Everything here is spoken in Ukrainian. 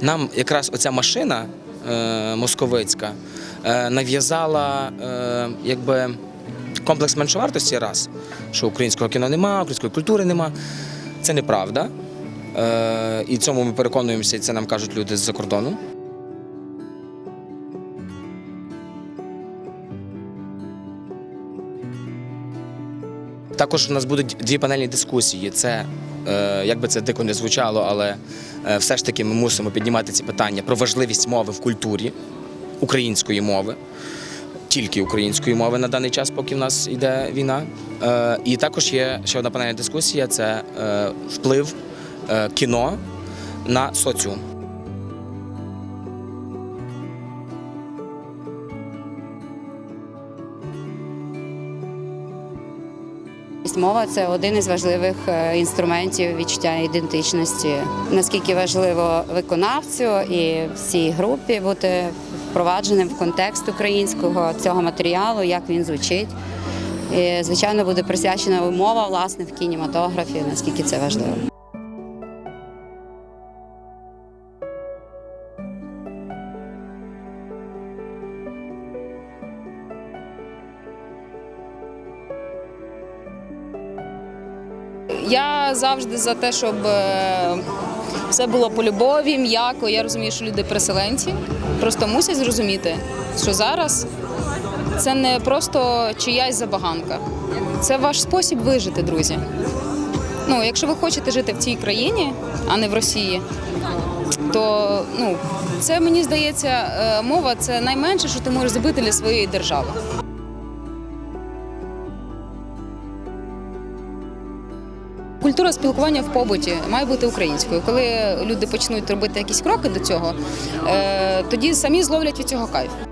Нам якраз оця машина е, московицька е, нав'язала е, комплекс меншовартості раз, що українського кіно нема, української культури нема. Це неправда. І цьому ми переконуємося, і це нам кажуть люди з-за кордону. Також у нас будуть дві панельні дискусії. Це е, як би це дико не звучало, але е, все ж таки ми мусимо піднімати ці питання про важливість мови в культурі, української мови, тільки української мови на даний час, поки в нас йде війна. Е, і також є ще одна панельна дискусія: це вплив кіно на соціум. Мова це один із важливих е, інструментів відчуття ідентичності. Наскільки важливо виконавцю і всій групі бути впровадженим в контекст українського цього матеріалу, як він звучить. І, звичайно, буде присвячена мова власне в кінематографі, наскільки це важливо. Я завжди за те, щоб е, все було по любові, м'яко. Я розумію, що люди переселенці просто мусять зрозуміти, що зараз це не просто чиясь забаганка, це ваш спосіб вижити, друзі. Ну, якщо ви хочете жити в цій країні, а не в Росії, то ну, це мені здається, е, мова це найменше, що ти можеш зробити для своєї держави. Культура спілкування в побуті має бути українською. Коли люди почнуть робити якісь кроки до цього, е, тоді самі зловлять від цього кайф.